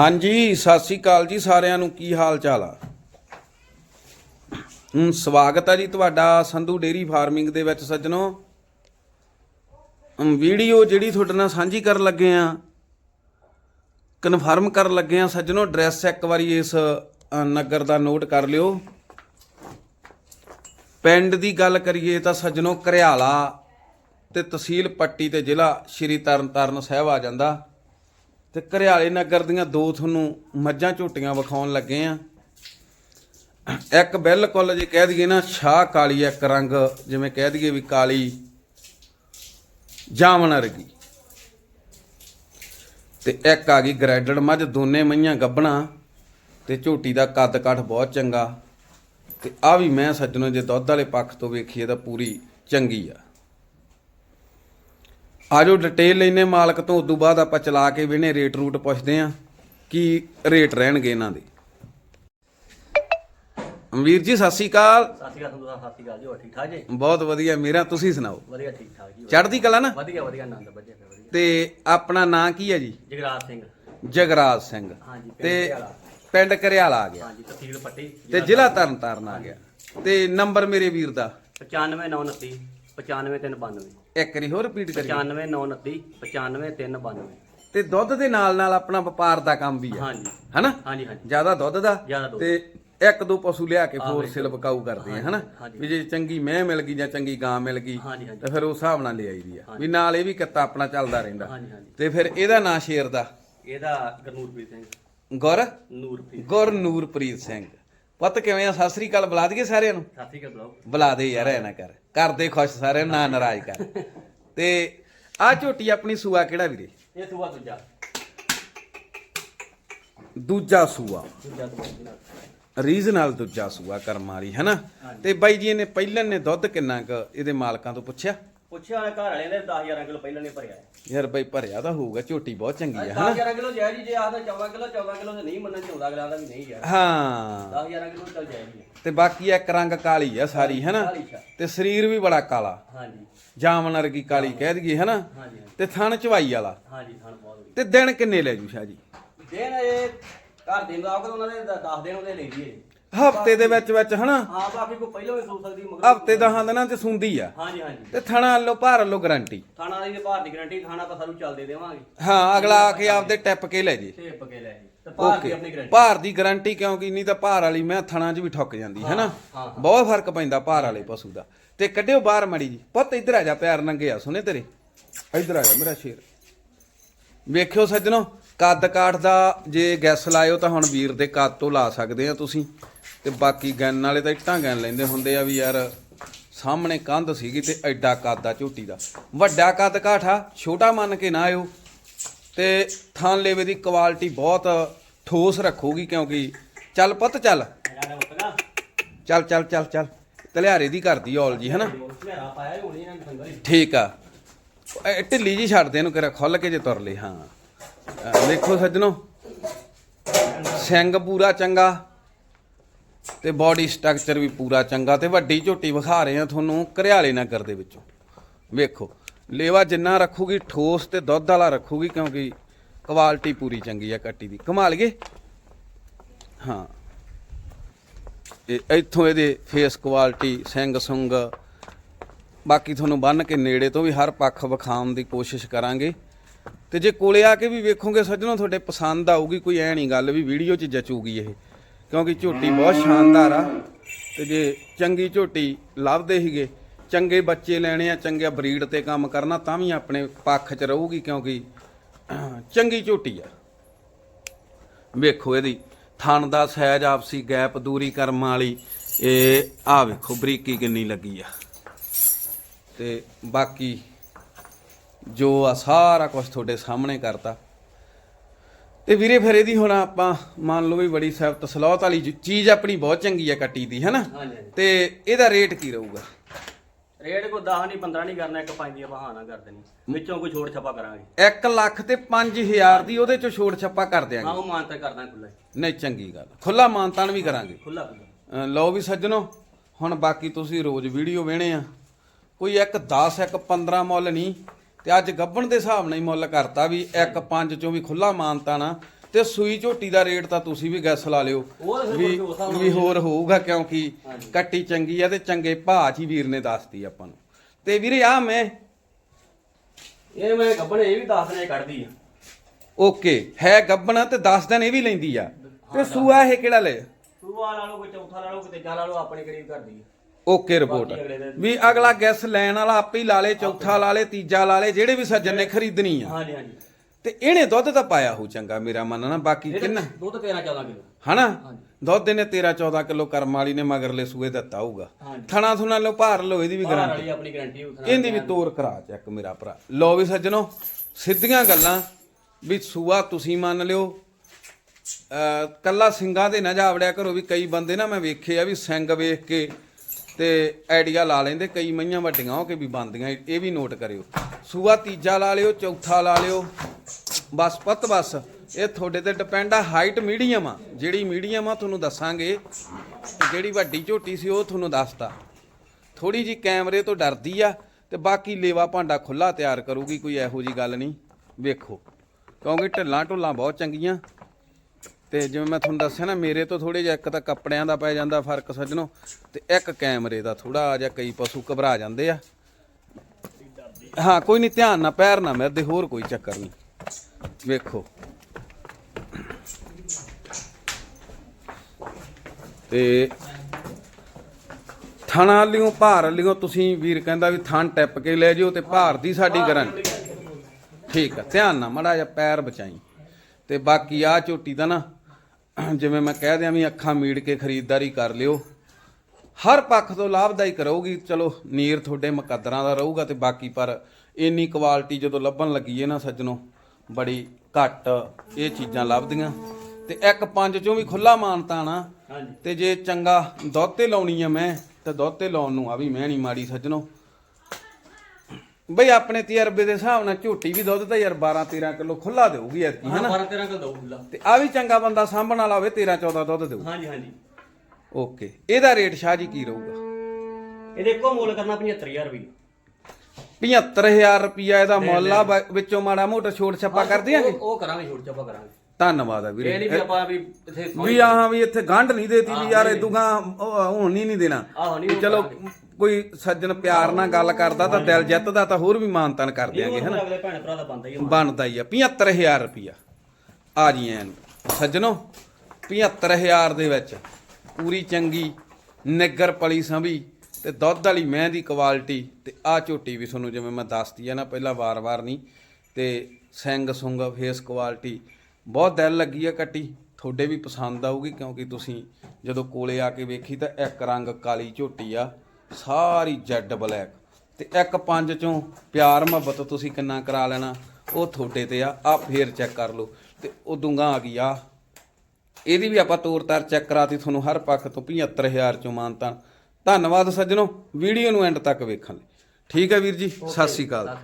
ਹਾਂਜੀ, ਸਤਿ ਸ੍ਰੀ ਅਕਾਲ ਜੀ ਸਾਰਿਆਂ ਨੂੰ। ਕੀ ਹਾਲ ਚਾਲ ਆ ਸਵਾਗਤ ਹੈ ਜੀ ਤੁਹਾਡਾ ਸੰਧੂ ਡੇਰੀ ਫਾਰਮਿੰਗ ਦੇ ਵਿੱਚ ਸੱਜਣੋ। ਵੀਡੀਓ ਜਿਹੜੀ ਤੁਹਾਡੇ ਨਾਲ ਸਾਂਝੀ ਕਰਨ ਲੱਗੇ ਆ, ਕਨਫਰਮ ਕਰਨ ਲੱਗੇ ਆ ਸੱਜਣੋ, ਐਡਰੈਸ ਇੱਕ ਵਾਰੀ ਇਸ ਨਗਰ ਦਾ ਨੋਟ ਕਰ ਲਿਓ। ਪਿੰਡ ਦੀ ਗੱਲ ਕਰੀਏ ਤਾਂ ਸੱਜਣੋ ਘਰਿਆਲਾ ਤੇ ਤਹਿਸੀਲ ਪੱਟੀ ਤੇ ਜ਼ਿਲ੍ਹਾ ਸ਼੍ਰੀ ਤਰਨਤਾਰਨ ਸਾਹਿਬ ਆ ਜਾਂਦਾ। ਤੇ ਘਰਿਆਲੇ ਨਗਰ ਦੀਆਂ ਦੋ ਤੁਹਾਨੂੰ ਮੱਝਾਂ ਝੋਟੀਆਂ ਵਿਖਾਉਣ ਲੱਗੇ ਆ। ਇੱਕ ਬਿਲਕੁਲ ਜੇ ਕਹਿ ਦਈਏ ਨਾ ਸ਼ਾਹ ਕਾਲੀ ਇੱਕ ਰੰਗ, ਜਿਵੇਂ ਕਹਿ ਦਈਏ ਵੀ ਕਾਲੀ ਜਾਮਨ ਵਰਗੀ। ਤੇ ਇੱਕ ਆ ਗਈ ਗ੍ਰੈਡਡ ਮੱਝ, ਦੋਨੇ ਮਈਆਂ ਗੱਬਣਾ ਤੇ ਝੋਟੀ ਦਾ ਕੱਦ ਕਾਠ ਬਹੁਤ ਚੰਗਾ। ਤੇ ਆ ਵੀ ਮੈਂ ਸੱਜਣੋ, ਜੇ ਦੁੱਧ ਵਾਲੇ ਪੱਖ ਤੋਂ ਵੇਖੀਏ ਤਾਂ ਪੂਰੀ ਚੰਗੀ ਆ। ਆਜੋ ਡਿਟੇਲ ਲੈਨੇ ਮਾਲਕ ਤੋਂ ਉਦੋਂ ਬਾਅਦ ਆਪਾਂ ਚਲਾ ਕੇ ਵਿਨੇ ਰੇਟ ਰੂਟ ਪੁੱਛਦੇ ਆਂ ਕੀ ਰੇਟ ਰਹਿਣਗੇ ਇਹਨਾਂ ਦੇ। ਵੀਰ ਜੀ ਸਤਿ ਸ਼੍ਰੀ ਅਕਾਲ। ਸਤਿ ਸ਼੍ਰੀ ਅਕਾਲ ਤੁਹਾਨੂੰ ਸਤਿ ਸ਼੍ਰੀ ਅਕਾਲ ਜੀ ਹੋਰ ਠੀਕ ਠਾਕ ਜੀ? ਬਹੁਤ ਵਧੀਆ ਮੇਰਾ ਤੁਸੀਂ ਸੁਣਾਓ? ਵਧੀਆ ਠੀਕ ਠਾਕ ਜੀ ਚੜ੍ਹਦੀ ਕਲਾ ਨਾ? ਵਧੀਆ ਵਧੀਆ ਆਨੰਦ ਵਧੀਆ ਤੇ ਆਪਣਾ ਨਾਂ ਕੀ ਹੈ ਜੀ? ਜਗਰਾਜ ਸਿੰਘ। ਜਗਰਾਜ ਸਿੰਘ। ਹਾਂਜੀ, ਤੇ। ਪਿੰਡ ਘਰਿਆਲਾ ਆ ਗਿਆ। ਹਾਂਜੀ ਤਹਿਸੀਲ ਪੱਟੀ ਤੇ ਜ਼ਿਲ੍ਹਾ ਤਰਨਤਾਰਨ। ਆ ਗਿਆ। ਤੇ ਨੰਬਰ ਮੇਰੇ ਵੀਰ ਦਾ? 95929 95392 ਇੱਕ ਵਾਰੀ ਹੋਰ ਰਿਪੀਟ ਕਰੀਏ। 95929 95392 ਤੇ ਦੁੱਧ ਦੇ ਨਾਲ ਨਾਲ ਆਪਣਾ ਵਪਾਰ ਦਾ ਕੰਮ ਵੀ ਹੈ ਹਾਂਜੀ। ਹਨਾ? ਹਾਂਜੀ ਹਾਂਜੀ। ਜ਼ਿਆਦਾ ਦੁੱਧ ਦਾ ਜ਼ਿਆਦਾ ਦੁੱਧ। ਤੇ ਇੱਕ ਦੋ ਪਸ਼ੂ ਲਿਆ ਕੇ ਫੋਰ ਸੇਲ ਬਕਾਊ ਕਰਦੇ ਆ ਹਨਾ? ਹਾਂਜੀ। ਵੀ ਜੇ ਚੰਗੀ ਮੈਂ ਮਿਲ ਗਈ ਜਾਂ ਚੰਗੀ ਗਾਂ ਮਿਲ ਗਈ ਹਾਂਜੀ ਹਾਂਜੀ। ਤਾਂ ਫਿਰ ਉਸ ਹਿਸਾਬ ਨਾਲ ਲੈ ਆਈਦੀ ਆ। ਵੀ ਨਾਲ ਇਹ ਵੀ ਕਿੱਤਾ ਆਪਣਾ ਚੱਲਦਾ ਰਹਿੰਦਾ। ਹਾਂਜੀ ਹਾਂਜੀ। ਤੇ ਫਿਰ ਇਹਦਾ ਨਾਂ ਸ਼ੇਰ ਦਾ? ਇਹਦਾ ਗਰਨੂਰਪ੍ਰੀਤ ਸਿੰਘ। ਗੁਰ? ਨੂਰਪ੍ਰੀਤ। ਗੁਰ ਨੂਰਪ੍ਰੀਤ ਸਿੰਘ। ਪੁੱਤ ਕਿਵੇਂ ਆ? ਸਤਿ ਸ੍ਰੀ ਅਕਾਲ ਬੁਲਾ ਦਈਏ ਸਾਰਿਆਂ ਨੂੰ? ਸਤਿ ਸ਼੍ਰੀ ਅਕਾਲ ਬੁਲਾਓ। ਬੁਲਾ ਦੇ ਯਾਰ ਐ ਨਾ ਕਰ। ਕਰਦੇ ਖੁਸ਼ ਸਾਰਿਆਂ ਨੂੰ ਨਾ ਨਾਰਾਜ਼ ਕਰ। ਤੇ ਆ ਝੋਟੀ ਆਪਣੀ ਸੂਆ ਕਿਹੜਾ ਵੀਰੇ? ਇਹ ਸੂਆ ਦੂਜਾ। ਦੂਜਾ ਸੂਆ। ਦੂਜਾ ਦੂਜਾ ਰੀਜਨਲ ਦੂਜਾ ਸੂਆ ਕਰਮ ਵਾਲੀ ਹੈਨਾ ਤੇ ਬਾਈ ਜੀ ਨੇ ਪਹਿਲਾਂ ਨੇ ਦੁੱਧ ਕਿੰਨਾ ਕ ਇਹਦੇ ਮਾਲਕਾਂ ਤੋਂ ਪੁੱਛਿਆ? ਪੁੱਛਿਆ ਵਾਲੇ ਘਰ ਵਾਲਿਆਂ ਨੇ 10000 ਕਿਲੋ ਪਹਿਲਾਂ ਨੇ ਭਰਿਆ। ਹੈ ਯਾਰ ਬਾਈ ਭਰਿਆ ਤਾਂ ਹੋਊਗਾ ਝੋਟੀ ਬਹੁਤ ਚੰਗੀ ਆ ਹਨਾ? 10000 ਕਿਲੋ ਜਾਇਜ਼ ਜੀ ਜੇ ਆਦਾ 14 ਕਿਲੋ 14 ਕਿਲੋ ਤੇ ਨਹੀਂ ਮੰਨਣ 14 ਕਿਲੋ ਦਾ ਵੀ ਨਹੀਂ ਯਾਰ। ਹਾਂ। 10000 ਕਿਲੋ ਚੱਲ ਜਾਇਜ਼ ਹੀ ਹੈ ਤੇ ਬਾਕੀ ਇੱਕ ਰੰਗ ਕਾਲੀ ਆ ਸਾਰੀ ਹੈਨਾ? ਕਾਲੀ ਤੇ ਸਰੀਰ ਵੀ ਬੜਾ ਕਾਲਾ। ਹਾਂਜੀ। ਜਾਮਨ ਵਰਗੀ ਕਾਲੀ ਕਹਿ ਦਈਏ ਹੈਨਾ? ਹਾਂਜੀ। ਤੇ ਥਣ ਚਵਾਈ ਵਾਲਾ। ਹਾਂਜੀ ਖਾਣ ਬਹੁਤ ਵਧੀਆ। ਤੇ ਦਿਨ ਕਿੰਨੇ ਲੈ ਜੂ ਸ਼ਾਹ ਜੀ? ਦਿਨ ਇਹ ਘਰ ਦੇ ਮੁਤਾਬਕ ਉਹਨਾਂ ਦੇ 10 ਦਿਨ ਉਹਦੇ ਲਈ ਦੀਏ ਹਫ਼ਤੇ ਦੇ ਵਿੱਚ ਵਿੱਚ ਹਨਾ? ਹਾਂ ਬਾਕੀ ਕੋਈ ਪਹਿਲਾਂ ਵੀ ਸੋ ਸਕਦੀ ਮਗਰ ਹਫ਼ਤੇ ਦਹਾਂ ਦਿਨਾਂ ਤੇ ਸੁੰਦੀ ਆ। ਹਾਂਜੀ ਹਾਂਜੀ। ਤੇ ਥਣਾ ਵੱਲੋਂ ਭਾਰ ਵੱਲੋਂ ਗਾਰੰਟੀ। ਦੀ ਤੇ ਭਾਰ ਦੀ ਗਾਰੰਟੀ ਖਾਣਾ ਤਾਂ ਸਾਨੂੰ ਚੱਲਦੇ ਦੇਵਾਂਗੇ। ਹਾਂ ਅਗਲਾ ਆ ਕੇ ਆਪਦੇ ਟਿਪ ਕੇ ਲੈ ਜੇ। ਤੇ ਪਕੇ ਲੈ ਜੀ ਤੇ ਭਾਰ ਦੀ ਆਪਣੀ ਗਾਰੰਟੀ। ਭਾਰ ਦੀ ਗਾਰੰਟੀ ਕਿਉਂਕਿ ਨਹੀਂ ਤਾਂ ਭਾਰ ਵਾਲੀ ਮੈਂ ਥਣਾ 'ਚ ਵੀ ਠੁੱਕ ਜਾਂਦੀ ਹੈ ਨਾ ਹਾਂ, ਬਹੁਤ ਫ਼ਰਕ ਪੈਂਦਾ ਭਾਰ ਵਾਲੇ ਪਸ਼ੂ ਦਾ। ਤੇ ਕੱਢਿਓ ਬਾਹਰ ਮੜੀ ਜੀ। ਪੁੱਤ ਇੱਧਰ ਆ ਜਾ ਪਿਆਰ ਨੰਗੇ ਆ ਸੁਨੇ ਤੇਰੇ। ਇੱਧਰ ਆ ਜਾ ਮੇਰਾ ਸ਼ੇਰ। ਵੇਖਿਓ ਸੱਜਣੋ ਕੱਦ ਕਾਠ ਦਾ ਜੇ ਗੈਸ ਲਾਇਓ ਤਾਂ ਹੁਣ ਵੀਰ ਦੇ ਕੱਦ ਤੋਂ ਲਾ ਸਕਦੇ ਆ ਤੁਸੀਂ। ਤੇ ਬਾਕੀ ਗੈਨ ਵਾਲੇ ਤਾਂ ਇੱਟਾਂ ਗੈਨ ਲੈਂਦੇ ਹੁੰਦੇ ਆ ਵੀ ਯਾਰ, ਸਾਹਮਣੇ ਕੰਧ ਸੀਗੀ ਤੇ ਐਡਾ ਕੱਦ ਆ ਝੋਟੀ ਦਾ। ਵੱਡਾ ਕੱਦ ਕਾਠ ਆ ਛੋਟਾ ਮੰਨ ਕੇ ਨਾ ਆਇਓ। ਤੇ ਥਾਂ ਲੇਵੇ ਦੀ ਕੁਆਲਿਟੀ ਬਹੁਤ ਠੋਸ ਰੱਖੂਗੀ ਕਿਉਂਕਿ ਚੱਲ ਪੁੱਤ ਚੱਲ। ਚੱਲ ਚੱਲ ਚੱਲ ਚੱਲ। ਤਲਿਆਰੇ ਦੀ ਕਰਦੀ ਔਲ ਜੀ, ਹਨਾ? ਮੇਰਾ ਠੀਕ ਆ। ਢਿੱਲੀ ਜੀ ਛੱਡ ਦੇ ਇਹਨੂੰ ਕਿਰਾ ਖੁੱਲ ਕੇ ਜੇ ਤੁਰ ਲਈ ਹਾਂ। ਦੇਖੋ ਸੱਜਣੋ। ਸਿੰਘ ਪੂਰਾ ਚੰਗਾ। ਤੇ ਬਾਡੀ ਸਟਰਕਚਰ ਵੀ ਪੂਰਾ ਚੰਗਾ ਤੇ ਵੱਡੀ ਝੋਟੀ ਵਿਖਾ ਰਹੇ ਆ ਤੁਹਾਨੂੰ ਘਰਿਆਲੇ ਨਗਰ ਦੇ ਵਿੱਚੋਂ। ਵੇਖੋ, ਲੇਵਾ ਜਿੰਨਾ ਰੱਖੂਗੀ, ਠੋਸ ਤੇ ਦੁੱਧ ਵਾਲਾ ਰੱਖੂਗੀ ਕਿਉਂਕਿ ਕੁਆਲਿਟੀ ਪੂਰੀ ਚੰਗੀ ਆ ਕੱਟੀ ਦੀ। ਕਮਾਲ ਗਏ ਹਾਂ। ਇਹ ਇੱਥੋਂ ਇਹਦੇ ਫੇਸ ਕੁਆਲਿਟੀ ਸਿੰਘ ਸੁੰਗ, ਬਾਕੀ ਤੁਹਾਨੂੰ ਬੰਨ ਕੇ ਨੇੜੇ ਤੋਂ ਵੀ ਹਰ ਪੱਖ ਵਿਖਾਉਣ ਦੀ ਕੋਸ਼ਿਸ਼ ਕਰਾਂਗੇ। ਤੇ ਜੇ ਕੋਲੇ ਆ ਕੇ ਵੀ ਵੇਖੋਗੇ ਸੱਜਣੋ, ਤੁਹਾਡੇ ਪਸੰਦ ਆਊਗੀ, ਕੋਈ ਐ ਨਹੀਂ ਗੱਲ ਵੀ ਵੀਡੀਓ 'ਚ ਜਚੂਗੀ ਇਹ। ਕਿਉਂਕਿ ਝੋਟੀ ਬਹੁਤ ਸ਼ਾਨਦਾਰ ਆ ਤੇ ਜੇ ਚੰਗੀ ਝੋਟੀ ਲੱਭਦੇ ਹੀਗੇ ਚੰਗੇ ਬੱਚੇ ਲੈਣੇ ਆ, ਚੰਗੇ ਬਰੀਡ ਤੇ ਕੰਮ ਕਰਨਾ, ਤਾਂ ਵੀ ਆਪਣੇ ਪੱਖ 'ਚ ਰਹੂਗੀ ਕਿਉਂਕਿ ਚੰਗੀ ਝੋਟੀ ਆ। ਵੇਖੋ ਇਹਦੀ, ਥਣ ਦਾ ਸਾਈਜ਼ ਆਪਸੀ ਗੈਪ ਦੂਰੀ ਕਰਮ ਵਾਲੀ, ਇਹ ਆ ਵੇਖੋ, ਬਰੀਕੀ ਕਿੰਨੀ ਲੱਗੀ ਆ। ਤੇ ਬਾਕੀ ਜੋ ਆ ਸਾਰਾ ਕੁਝ ਤੁਹਾਡੇ ਸਾਹਮਣੇ ਕਰਤਾ। ਤੇ ਵੀਰੇ ਫਿਰ ਇਹਦੀ ਹੁਣ ਆਪਾਂ ਮੰਨ ਲਓ ਵੀ ਬੜੀ ਸਖਤ ਸਲੋਤ ਵਾਲੀ ਜੀ- ਚੀਜ਼ ਆਪਣੀ ਬਹੁਤ ਚੰਗੀ ਆ ਕੱਟੀ ਦੀ ਹੈਨਾ? ਹਾਂਜੀ ਤੇ ਇਹਦਾ ਰੇਟ ਕੀ ਰਹੂਗਾ? ਰੇਟ ਕੋ 10 ਨਹੀਂ 15 ਨਹੀਂ ਕਰਨਾ ਇੱਕ ਪੰਜ ਦੀ ਬਹਾਨਾ ਕਰ ਦੇਣੀ। ਵਿੱਚੋਂ ਕੋਈ ਛੋੜ ਛਪਾ ਕਰਾਂਗੇ। 1 ਲੱਖ ਤੇ 5000 ਦੀ ਉਹਦੇ ਚੋਂ ਛੋੜ ਛੱਪਾ ਕਰ ਹਾਂ ਦਿਆਂਗੇ ਉਹ ਮਾਨਤਾ ਕਰਦਾ ਖੁੱਲਾ ਨਹੀਂ ਚੰਗੀ ਗੱਲ ਖੁੱਲਾ ਮਾਨਤਾਨ ਵੀ ਕਰਾਂਗੇ। ਖੁੱਲਾ ਖੁੱਲਾ ਅ, ਲਓ ਵੀ ਸੱਜਣੋ ਹੁਣ ਬਾਕੀ ਤੁਸੀਂ ਰੋਜ਼ ਵੀਡੀਓ ਵੇਣੇ ਆ। ਕੋਈ ਇੱਕ 10 ਇੱਕ 15 ਮੁੱਲ ਨਹੀਂ। ਤੇ ਅੱਜ ਗੱਬਣ ਦੇ ਹਿਸਾਬ ਨਾਲ ਹੀ ਮੁੱਲ ਕਰਤਾ ਵੀ ਇੱਕ 5 ਚੋਂ ਵੀ ਖੁੱਲਾ ਮਾਨਤਾ ਨਾ ਤੇ ਸੂਈ ਝੋਟੀ ਦਾ ਰੇਟ ਤਾਂ ਤੁਸੀਂ ਵੀ ਗੈਸ ਲਾ ਲਿਓ ਵੀ ਵੀ ਹੋਰ ਹੋਊਗਾ ਕਿਉਂਕਿ। ਕੱਟੀ ਚੰਗੀ ਆ ਤੇ ਚੰਗੇ ਭਾਅ 'ਚ ਹੀ ਵੀਰ ਨੇ ਦੱਸਤੀ ਆਪਾਂ ਨੂੰ। ਤੇ ਵੀਰੇ ਆ ਮੈਂ ਇਹ ਮੈਂ ਗੱਬਣ ਇਹ ਵੀ 10 ਦਿਨੇ ਕੱਢਦੀ ਆ। ਓਕੇ ਹੈ ਗੱਬਣਾ ਤੇ 10 ਦਿਨ ਇਹ ਵੀ ਲੈਂਦੀ ਆ। ਤੇ ਸੂਆ ਇਹ ਕਿਹੜਾ ਲੈ? ਸੂਆ ਲਾ ਲਓ ਕੋਈ ਚੌਥਾ ਲਾ ਲਓ ਕੋਈ ਤੀਜਾ ਲਾ ਲਓ ਆਪਣੇ ਕਰੀਬ ਕਰਦੀ ਆ। Okay report. ਵੀ ਅਗਲਾ ਗੈਸ ਲੈਣ ਵਾਲਾ ਆਪੇ ਹੀ ਲਾ ਲੇ ਚੌਥਾ ਲਾ ਲੇ ਤੀਜਾ ਲਾ ਲੇ ਜਿਹੜੇ ਵੀ ਸੱਜਣ ਨੇ ਖਰੀਦਣੀ ਆ। ਹਾਂਜੀ ਹਾਂਜੀ। ਤੇ ਇਹਨੇ ਦੁੱਧ ਤਾਂ ਪਾਇਆ ਹੋ ਚੰਗਾ ਮੇਰਾ ਮੰਨਣਾ ਬਾਕੀ ਕਿੰਨਾ? ਦੁੱਧ 13 14 ਕਿਲੋ। ਹਨਾ। ਦੁੱਧ ਇਹਨੇ 13 14 ਕਿਲੋ ਕਰਮ ਵਾਲੀ ਨੇ ਮਗਰਲੇ ਸੂਏ ਦਿੱਤਾ ਹੋਊਗਾ। ਥਣਾ ਥੁਣਾ ਲੋ ਭਾਰ ਲੋ ਇਹਦੀ ਵੀ ਗਰੰਟੀ ਆਪਣੀ ਗਾਰੰਟੀ ਇਹਦੀ ਵੀ ਤੋਰ ਕਰਾ ਚੈੱਕ ਮੇਰਾ ਭਰਾ। ਲੋ ਵੀ ਸੱਜਣੋ ਸਿੱਧੀਆਂ ਗੱਲਾਂ ਵੀ ਸੂਆ ਤੁਸੀਂ ਮੰਨ ਲਿਓ ਕੱਲਾ ਸਿੰਘਾਂ ਦੇ ਨਾ ਜਾਵੜਿਆ ਕਰੋ ਵੀ ਕਈ ਬੰਦੇ ਨਾ ਮੈਂ ਵੇਖੇ ਆ ਵੀ ਸਿੰਘ ਵੇਖ ਕੇ ਤੇ ਆਈਡੀਆ ਲਾ ਲੈਂਦੇ, ਕਈ ਮਈਆਂ ਵੱਡੀਆਂ ਹੋ ਕੇ ਵੀ ਬੰਦੀਆਂ ਇਹ ਵੀ ਨੋਟ ਕਰਿਓ। ਸੂਆ ਤੀਜਾ ਲਾ ਲਿਓ, ਚੌਥਾ ਲਾ ਲਿਓ। ਬਸ ਪੱਤ ਬਸ, ਇਹ ਤੁਹਾਡੇ ਤੇ ਡਿਪੈਂਡ ਆ ਹਾਈਟ ਮੀਡੀਅਮ ਆ। ਜਿਹੜੀ ਮੀਡੀਅਮ ਆ, ਤੁਹਾਨੂੰ ਦੱਸਾਂਗੇ, ਜਿਹੜੀ ਵੱਡੀ ਝੋਟੀ ਸੀ, ਉਹ ਤੁਹਾਨੂੰ ਦੱਸਤਾ। ਥੋੜੀ ਜੀ ਕੈਮਰੇ ਤੋਂ ਡਰਦੀ ਆ, ਤੇ ਬਾਕੀ ਲੇਵਾ ਭਾਂਡਾ ਖੁੱਲਾ ਤਿਆਰ ਕਰੂਗੀ, ਕੋਈ ਇਹੋ ਜੀ ਗੱਲ ਨਹੀਂ। ਵੇਖੋ, ਕਿਉਂਕਿ ਢਿੱਲਾਂ ਢੁੱਲਾਂ ਬਹੁਤ ਚੰਗੀਆਂ। ਤੇ ਜਿਵੇਂ ਮੈਂ ਤੁਹਾਨੂੰ ਦੱਸਿਆ ਨਾ, ਮੇਰੇ ਤੋਂ ਥੋੜੇ ਜਿਹਾ ਇੱਕ ਤਾਂ ਕੱਪੜਿਆਂ ਦਾ ਪੈ ਜਾਂਦਾ ਫ਼ਰਕ ਸੱਜਣੋ, ਤੇ ਇੱਕ ਕੈਮਰੇ ਦਾ ਥੋੜਾ ਜਿਹਾ ਕਈ ਪਸ਼ੂ ਘਬਰਾ ਜਾਂਦੇ ਆ। ਹਾਂ, ਕੋਈ ਨਹੀਂ ਧਿਆਨ ਨਾ ਪੈਰ ਨਾ ਮਿਰਦੇ ਹੋਰ ਕੋਈ ਚੱਕਰ ਨਹੀਂ ਵੇਖੋ। ਤੇ ਥਣਾ ਲਿਓ ਭਾਰ ਲਿਓ ਤੁਸੀਂ ਵੀਰ ਕਹਿੰਦਾ ਵੀ ਥਣ ਟੱਪ ਕੇ ਲੈ ਜਿਓ ਤੇ ਭਾਰ ਦੀ ਸਾਡੀ ਗਰੰਟੀ ਠੀਕ ਆ, ਧਿਆਨ ਨਾਲ, ਮੜਾ ਜਿਹਾ ਪੈਰ ਬਚਾਈ। ਤੇ ਬਾਕੀ ਆ ਝੋਟੀ ਦਾ ਨਾ ਜਿਵੇਂ ਮੈਂ ਕਹਿ ਦਿਆਂ ਵੀ ਅੱਖਾਂ ਮੀੜ ਕੇ ਖਰੀਦਦਾਰੀ ਕਰ ਲਿਓ। ਹਰ ਪੱਖ ਤੋਂ ਲਾਭਦਾਇਕ ਰਹੂਗੀ ਚਲੋ ਨੀਰ ਤੁਹਾਡੇ ਮੁਕੱਦਰਾਂ ਦਾ ਰਹੂਗਾ ਤੇ ਬਾਕੀ ਪਰ ਇੰਨੀ ਕੁਆਲਿਟੀ ਜਦੋਂ ਲੱਭਣ ਲੱਗੀ ਹੈ ਨਾ ਸੱਜਣੋ ਬੜੀ ਘੱਟ ਇਹ ਚੀਜ਼ਾਂ ਲੱਭਦੀਆਂ। ਤੇ ਇੱਕ ਪੰਜ ਚੋਂ ਵੀ ਖੁੱਲਾ ਮਾਨਤਾ ਨਾ ਹਾਂਜੀ। ਤੇ ਜੇ ਚੰਗਾ ਦੁੱਧ ਤੇ ਲਾਉਣੀ ਆ ਮੈਂ ਤੇ ਦੁੱਧ ਤੇ ਲਾਉਣ ਨੂੰ ਆ ਵੀ ਮੈਂ ਨਹੀਂ ਮਾੜੀ ਸੱਜਣੋ। ਬਈ ਆਪਣੇ ਤਜਰਬੇ ਦੇ ਹਿਸਾਬ ਨਾਲ ਝੋਟੀ ਵੀ ਦੁੱਧ ਤਾਂ ਯਾਰ 12 13 ਕਿਲੋ ਖੁੱਲਾ ਦੇਊਗੀ ਐਤਕੀ ਹਾਂ ਹਨਾ? 12 13 ਕਿਲੋ ਦਊ ਖੁੱਲਾ ਤੇ ਆ ਵੀ ਚੰਗਾ ਬੰਦਾ ਸਾਂਭਣ ਵਾਲਾ ਹੋਵੇ 13 14 ਦੁੱਧ ਦੇਊ। ਹਾਂਜੀ ਹਾਂਜੀ। ਓਕੇ। ਇਹਦਾ ਰੇਟ ਸ਼ਾਹ ਜੀ ਕੀ ਰਹੂਗਾ? ਇਹਦੇ ਇੱਕੋ ਮੁੱਲ ਕਰਨਾ 75000 ਰੁਪਏ 75000 ਰੁਪਿਆ ਇਹਦਾ ਮੁੱਲ ਆ ਬ- ਵਿੱਚੋਂ ਮਾੜਾ ਮੋਟਾ ਛੋਟ ਛੱਪਾ ਕਰ ਦਿਆਂਗੇ? ਉਹ ਉਹ ਕਰਾਂਗੇ ਛੋਟ ਛਾਪਾ ਕਰਾਂਗੇ। ਧੰਨਵਾਦ ਆ ਇਹ ਵੀਰੇ ਨਹੀਂ ਵੀ ਆਪਾਂ ਵੀ ਇੱਥੇ ਵੀ ਆਹਾਂ ਵੀ ਇੱਥੇ ਗੰਢ ਨਹੀਂ ਦੇਤੀ ਵੀ ਯਾਰ ਇਦੂਗਾ ਹੁਣ ਨਹੀਂ। ਨਹੀਂ ਦੇਣਾ। ਆਹੋ ਨਹੀਂ ਵੀ ਉਹ ਚਲੋ ਕੋਈ ਸੱਜਣ ਪਿਆਰ ਨਾਲ ਗੱਲ ਕਰਦਾ ਤਾਂ ਦਿਲ ਜਿੱਤਦਾ ਤਾਂ ਹੋਰ ਵੀ ਮਾਨਤਨ ਕਰ ਦਿਆਂਗੇ ਹਨਾ? ਅਗਲੇ ਭੈਣ ਭਰਾ ਦਾ ਬੰਦਾ ਹੀ ਆ ਬਣਦਾ ਹੀ ਆ 75000 ਰੁਪਿਆ ਆ ਜੀ ਐਨ। ਸੱਜਣੋ 75000 ਦੇ ਵਿੱਚ ਪੂਰੀ ਚੰਗੀ ਨਿੱਗਰ ਪਲੀ ਸੰਭੀ ਤੇ ਦੁੱਧ ਵਾਲੀ ਮੈਂ ਦੀ ਕੁਆਲਿਟੀ ਤੇ ਆ ਝੋਟੀ ਵੀ ਤੁਹਾਨੂੰ ਜਿਵੇਂ ਮੈਂ ਦੱਸਤੀ ਆ ਨਾ ਪਹਿਲਾਂ ਵਾਰ-ਵਾਰ ਨਹੀਂ ਤੇ ਸਿੰਘ ਸੁੰਗ ਫੇਸ ਕੁਆਲਿਟੀ ਬਹੁਤ ਦਿਲ ਲੱਗੀ ਆ ਕੱਟੀ। ਤੁਹਾਡੇ ਵੀ ਪਸੰਦ ਆਊਗੀ ਕਿਉਂਕਿ ਤੁਸੀਂ ਜਦੋਂ ਕੋਲੇ ਆ ਕੇ ਵੇਖੀ ਤਾਂ ਇੱਕ ਰੰਗ ਕਾਲੀ ਝੋਟੀ ਆ। ਸਾਰੀ ਜੈਡ ਬਲੈਕ। ਤੇ ਇੱਕ ਪੰਜ ਚੋਂ ਪਿਆਰ ਮੁਹੱਬਤ ਤੁਸੀਂ ਕਿੰਨਾ ਕਰਾ ਲੈਣਾ, ਉਹ ਤੁਹਾਡੇ ਤੇ ਆ ਆ ਫੇਰ ਚੈੱਕ ਕਰ ਲਓ। ਤੇ ਉਦੋਂਗਾ ਆ ਗਈ ਆ। ਇਹਦੀ ਵੀ ਆਪਾਂ ਤੋਰ ਤਾਰ ਚੈੱਕ ਕਰਾਤੀ, ਤੁਹਾਨੂੰ ਹਰ ਪੱਖ ਤੋਂ 75000 ਚੋਂ ਮਾਨਤਾ ਧੰਨਵਾਦ ਸੱਜਣੋ, ਵੀਡੀਓ ਨੂੰ ਐਂਡ ਤੱਕ ਵੇਖਣ ਲਈ। ਠੀਕ ਹੈ ਵੀਰ ਜੀ ਸਤਿ ਸ਼੍ਰੀ ਅਕਾਲ।